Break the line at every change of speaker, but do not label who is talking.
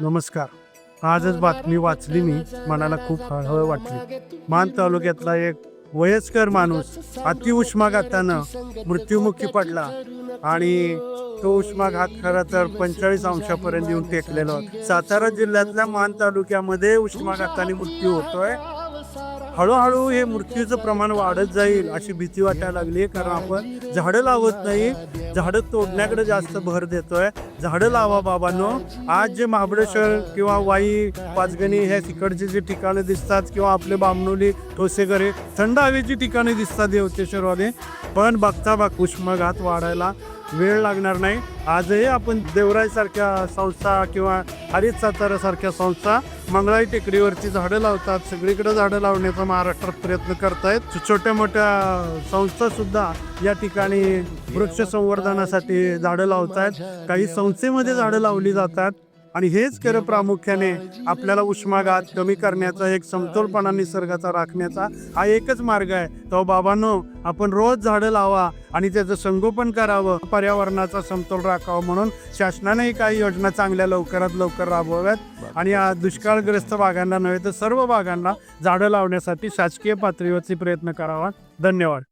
नमस्कार. आजच बातमी वाचली मी. मनाला खूप हळहळ वाटली. मान तालुक्यातला एक वयस्कर माणूस अतिउष्माघातानं मृत्युमुखी पडला आणि तो उष्माघात खरं तर पंचेचाळीस अंशापर्यंत येऊन टेकलेला सातारा जिल्ह्यातल्या मान तालुक्यामध्ये उष्माघाताने मृत्यू होतोय. हळूहळू हे मृत्यूचं प्रमाण वाढत जाईल अशी भीती वाटायला लागली आहे कारण आपण झाडं लावत नाही. झाडं तोडण्याकडे जास्त भर देतोय. झाडं लावा बाबांनो. आज जे महाबळेश्वर किंवा वाई पाचगणी हे तिकडचे जे ठिकाणं दिसतात किंवा आपले बामणोली ठोसेघरे थंड हवेची ठिकाणे दिसतात देवतेश्वरवाले पण बघता बघ उष्माघात वाढायला वेळ लागणार नाही. आजही आपण देवराईसारख्या संस्था किंवा हरित सातारासारख्या संस्था मंगळाई टेकडीवरची झाडं लावतात. सगळीकडे झाडं लावण्याचा महाराष्ट्रात प्रयत्न करतायत. छोट्या मोठ्या संस्था सुद्धा या ठिकाणी वृक्ष संवर्धनासाठी झाडं लावतायत. काही संस्थेमध्ये झाडं लावली जातात. आणि हेच खरं प्रामुख्याने आपल्याला उष्माघात कमी करण्याचा एक समतोलपणा निसर्गाचा राखण्याचा हा एकच मार्ग आहे. तो बाबांनो आपण रोज झाडं लावा आणि त्याचं संगोपन करावं. पर्यावरणाचा समतोल राखावा म्हणून शासनानेही काही योजना चांगल्या लवकरात लवकर राबवाव्यात. आणि या दुष्काळग्रस्त भागांना नव्हे तर सर्व भागांना झाडं लावण्यासाठी शासकीय पातळीवरचे प्रयत्न करावा. धन्यवाद.